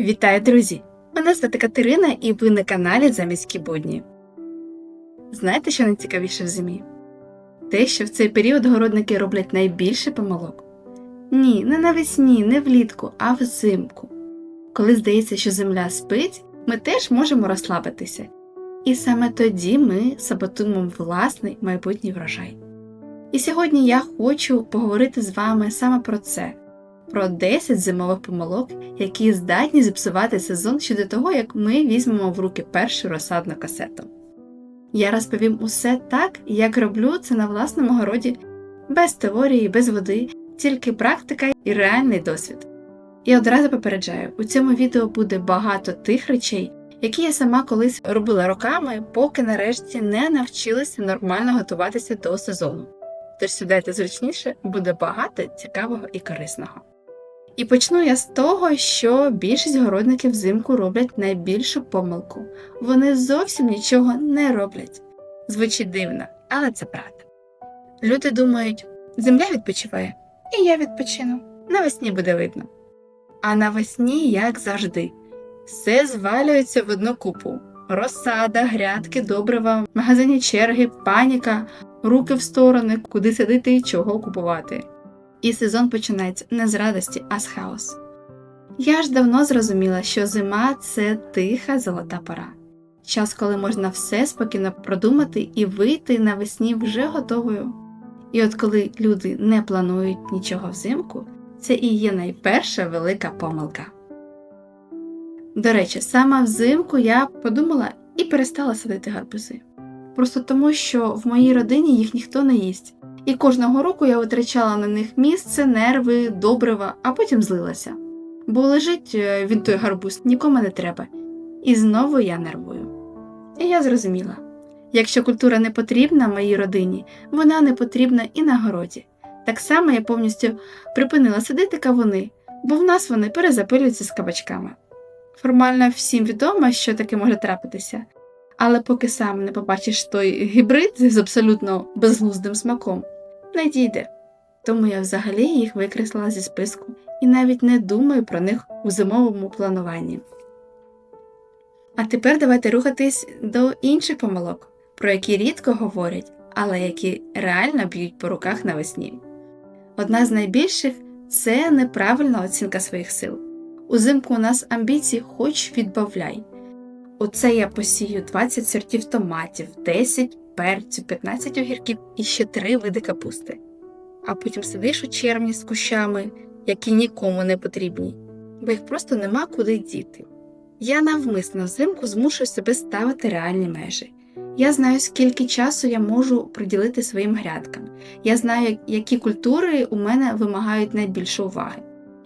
Вітаю, друзі! Мене звати Катерина і ви на каналі Заміські будні. Знаєте, що найцікавіше в зимі? Те, що в цей період городники роблять найбільше помилок. Ні, не навесні, не влітку, а взимку. Коли здається, що земля спить, ми теж можемо розслабитися. І саме тоді ми саботуємо власний майбутній врожай. І сьогодні я хочу поговорити з вами саме про це про 10 зимових помилок, які здатні зіпсувати сезон ще до того, як ми візьмемо в руки першу розсадну касету. Я розповім усе так, як роблю це на власному городі, без теорії, без води, тільки практика і реальний досвід. І одразу попереджаю, у цьому відео буде багато тих речей, які я сама колись робила роками, поки нарешті не навчилася нормально готуватися до сезону. Тож сідайте зручніше, буде багато цікавого і корисного. І почну я з того, що більшість городників взимку роблять найбільшу помилку. Вони зовсім нічого не роблять. Звучить дивно, але це правда. Люди думають, земля відпочиває, і я відпочину. Навесні буде видно. А навесні, як завжди, все звалюється в одну купу: розсада, грядки, добрива, магазині черги, паніка, руки в сторони, куди сидити і чого купувати. І сезон починається не з радості, а з хаосу. Я ж давно зрозуміла, що зима це тиха золота пора, час, коли можна все спокійно продумати і вийти навесні вже готовою. І от коли люди не планують нічого взимку, це і є найперша велика помилка. До речі, саме взимку я подумала і перестала садити гарбузи. Просто тому, що в моїй родині їх ніхто не їсть, і кожного року я витрачала на них місце, нерви, добрива, а потім злилася. Бо лежить е, він той гарбуз нікому не треба. І знову я нервую. І я зрозуміла якщо культура не потрібна моїй родині, вона не потрібна і на городі. Так само я повністю припинила садити кавуни, бо в нас вони перезапилюються з кабачками. Формально всім відомо, що таке може трапитися, але поки сам не побачиш той гібрид з абсолютно безглуздим смаком, не дійде. Тому я взагалі їх викреслила зі списку і навіть не думаю про них у зимовому плануванні. А тепер давайте рухатись до інших помилок, про які рідко говорять, але які реально б'ють по руках навесні. Одна з найбільших це неправильна оцінка своїх сил. Узимку у нас амбіції хоч відбавляй. Оце я посію 20 сортів томатів, 10 перцю, 15 огірків і ще 3 види капусти. А потім сидиш у червні з кущами, які нікому не потрібні, бо їх просто нема куди діти. Я навмисно взимку змушую себе ставити реальні межі. Я знаю, скільки часу я можу приділити своїм грядкам. Я знаю, які культури у мене вимагають найбільше уваги.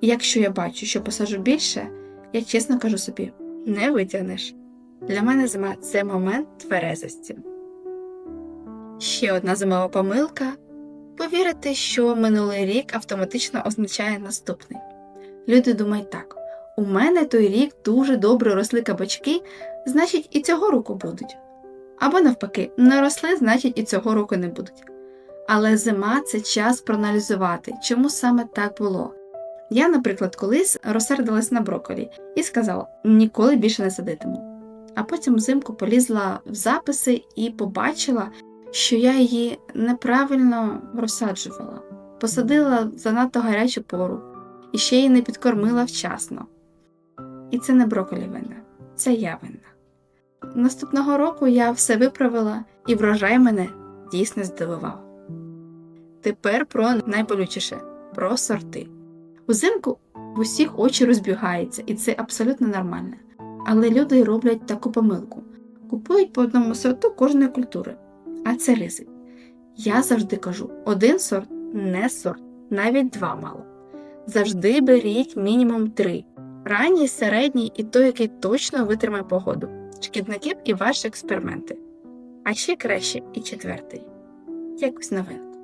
І якщо я бачу, що посажу більше, я чесно кажу собі, не витягнеш. Для мене зима це момент тверезості. Ще одна зимова помилка повірити, що минулий рік автоматично означає наступний. Люди думають так: у мене той рік дуже добре росли кабачки, значить, і цього року будуть. Або навпаки, не росли, значить, і цього року не будуть. Але зима це час проаналізувати, чому саме так було. Я, наприклад, колись розсердилась на броколі і сказала: ніколи більше не садитиму. А потім взимку полізла в записи і побачила, що я її неправильно розсаджувала, посадила занадто гарячу пору і ще її не підкормила вчасно. І це не броколі винна, це я винна. Наступного року я все виправила і врожай мене дійсно здивував. Тепер про найболючіше про сорти. Узимку в усіх очі розбігаються, і це абсолютно нормально. Але люди роблять таку помилку: купують по одному сорту кожної культури, а це ризик. Я завжди кажу: один сорт не сорт, навіть два мало. Завжди беріть мінімум три: ранній, середній і той, який точно витримає погоду, шкідників і ваші експерименти. А ще краще і четвертий якусь новинку.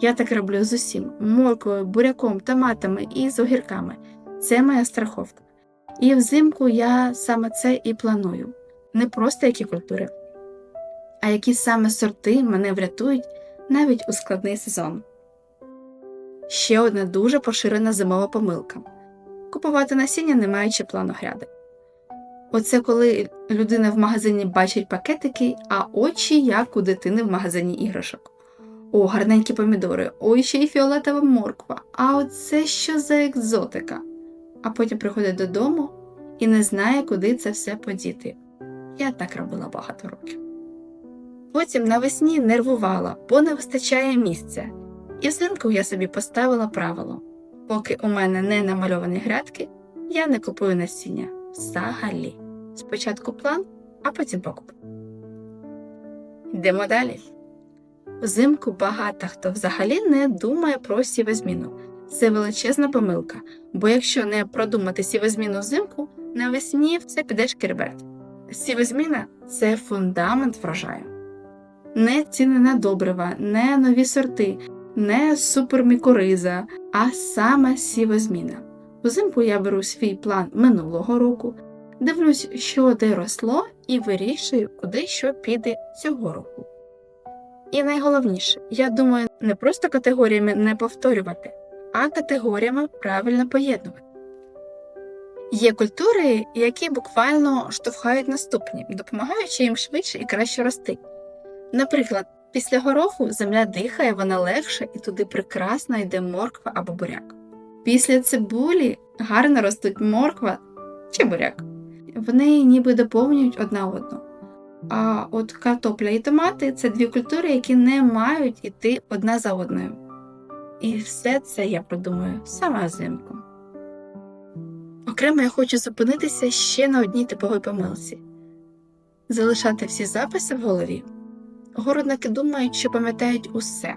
Я так роблю з усім моркою, буряком, томатами і з огірками. Це моя страховка. І взимку я саме це і планую. Не просто які культури, а які саме сорти мене врятують навіть у складний сезон. Ще одна дуже поширена зимова помилка купувати насіння, не маючи плану гряди. Оце коли людина в магазині бачить пакетики, а очі як у дитини в магазині іграшок. О, гарненькі помідори, ой, ще й фіолетова морква. А оце що за екзотика? А потім приходить додому і не знає, куди це все подіти. Я так робила багато років. Потім навесні нервувала, бо не вистачає місця. І взимку я собі поставила правило: поки у мене не намальовані грядки, я не купую насіння. Взагалі. Спочатку план, а потім покуп. Йдемо далі. Взимку багато хто взагалі не думає про сівозміну. Це величезна помилка, бо якщо не продумати сівозміну взимку, навесні все піде шкерберт. Сівозміна це фундамент врожаю. Не ціни на добрива, не нові сорти, не супермікориза, а саме сівозміна. Взимку я беру свій план минулого року, дивлюсь, що де росло, і вирішую, куди що піде цього року. І найголовніше, я думаю, не просто категоріями не повторювати, а категоріями правильно поєднувати. Є культури, які буквально штовхають наступні, допомагаючи їм швидше і краще рости. Наприклад, після гороху земля дихає, вона легша і туди прекрасно йде морква або буряк. Після цибулі гарно ростуть морква чи буряк. Вони ніби доповнюють одна одну. А от картопля і томати це дві культури, які не мають іти одна за одною. І все це я продумаю саме взимку. Окремо я хочу зупинитися ще на одній типовій помилці залишати всі записи в голові. Городники думають, що пам'ятають усе.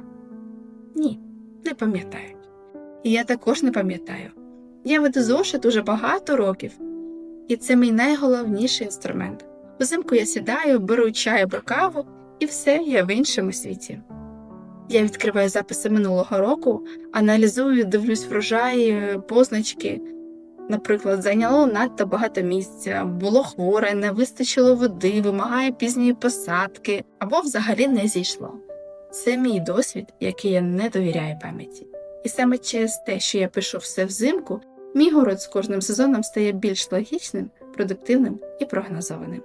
Ні, не пам'ятають. І я також не пам'ятаю. Я веду зошит уже багато років, і це мій найголовніший інструмент. Взимку я сідаю, беру чай або каву, і все я в іншому світі. Я відкриваю записи минулого року, аналізую, дивлюсь врожаї, позначки. Наприклад, зайняло надто багато місця, було хворе, не вистачило води, вимагає пізньої посадки або взагалі не зійшло. Це мій досвід, який я не довіряю пам'яті. І саме через те, що я пишу все взимку, мій город з кожним сезоном стає більш логічним, продуктивним і прогнозованим.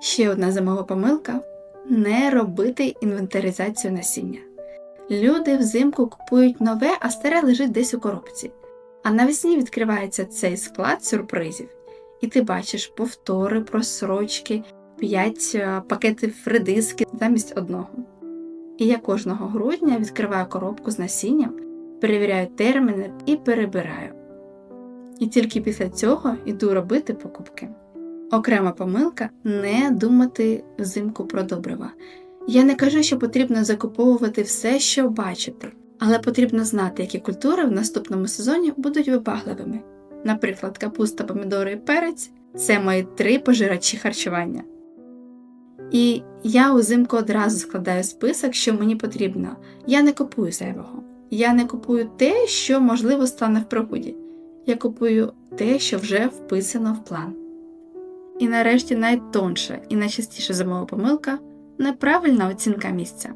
Ще одна зимова помилка не робити інвентаризацію насіння. Люди взимку купують нове, а старе лежить десь у коробці. А навесні відкривається цей склад сюрпризів, і ти бачиш повтори, просрочки, 5 пакетів редиски замість одного. І я кожного грудня відкриваю коробку з насінням, перевіряю терміни і перебираю. І тільки після цього йду робити покупки. Окрема помилка не думати взимку про добрива. Я не кажу, що потрібно закуповувати все, що бачите, але потрібно знати, які культури в наступному сезоні будуть вибагливими. Наприклад, капуста, помідори і перець це мої три пожирачі харчування. І я узимку одразу складаю список, що мені потрібно. Я не купую зайвого. Я не купую те, що можливо стане в пригоді. Я купую те, що вже вписано в план. І нарешті найтонша і найчастіша зимова помилка неправильна оцінка місця.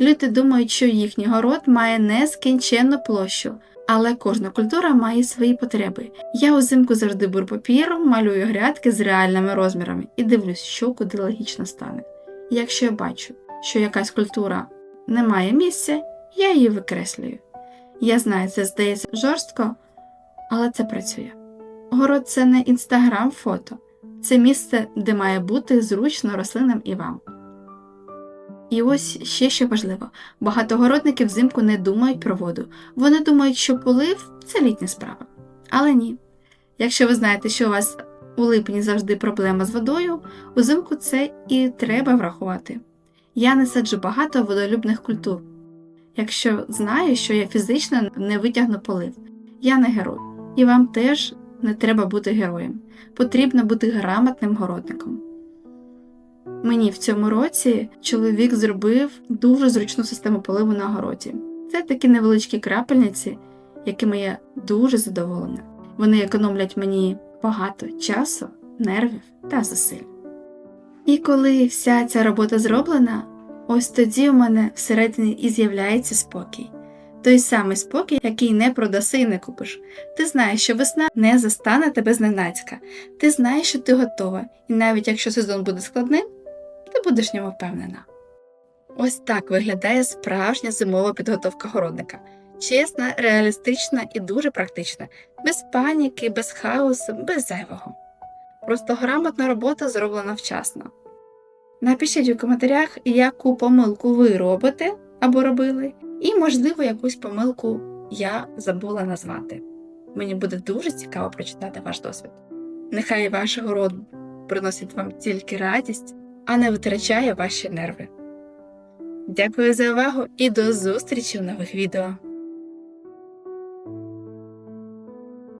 Люди думають, що їхній город має нескінченну площу, але кожна культура має свої потреби. Я узимку завжди беру папір, малюю грядки з реальними розмірами і дивлюсь, що куди логічно стане. Якщо я бачу, що якась культура не має місця, я її викреслюю. Я знаю, це здається жорстко, але це працює. Город це не інстаграм фото, це місце, де має бути зручно рослинам і вам. І ось ще що важливо: багато городників взимку не думають про воду. Вони думають, що полив це літня справа. Але ні. Якщо ви знаєте, що у вас у липні завжди проблема з водою, узимку це і треба врахувати. Я не саджу багато водолюбних культур. Якщо знаю, що я фізично не витягну полив, я не герой, і вам теж не треба бути героєм. Потрібно бути грамотним городником. Мені в цьому році чоловік зробив дуже зручну систему поливу на городі. Це такі невеличкі крапельниці, якими я дуже задоволена. Вони економлять мені багато часу, нервів та зусиль. І коли вся ця робота зроблена, ось тоді у мене всередині і з'являється спокій, Той самий спокій, який не продаси і не купиш. Ти знаєш, що весна не застане тебе зненацька. Ти знаєш, що ти готова, і навіть якщо сезон буде складним, ти будеш в ньому впевнена. Ось так виглядає справжня зимова підготовка городника. Чесна, реалістична і дуже практична, без паніки, без хаосу, без зайвого. Просто грамотна робота зроблена вчасно. Напишіть у коментарях, яку помилку ви робите або робили, і, можливо, якусь помилку я забула назвати. Мені буде дуже цікаво прочитати ваш досвід. Нехай ваш город приносить вам тільки радість, а не витрачає ваші нерви. Дякую за увагу і до зустрічі в нових відео!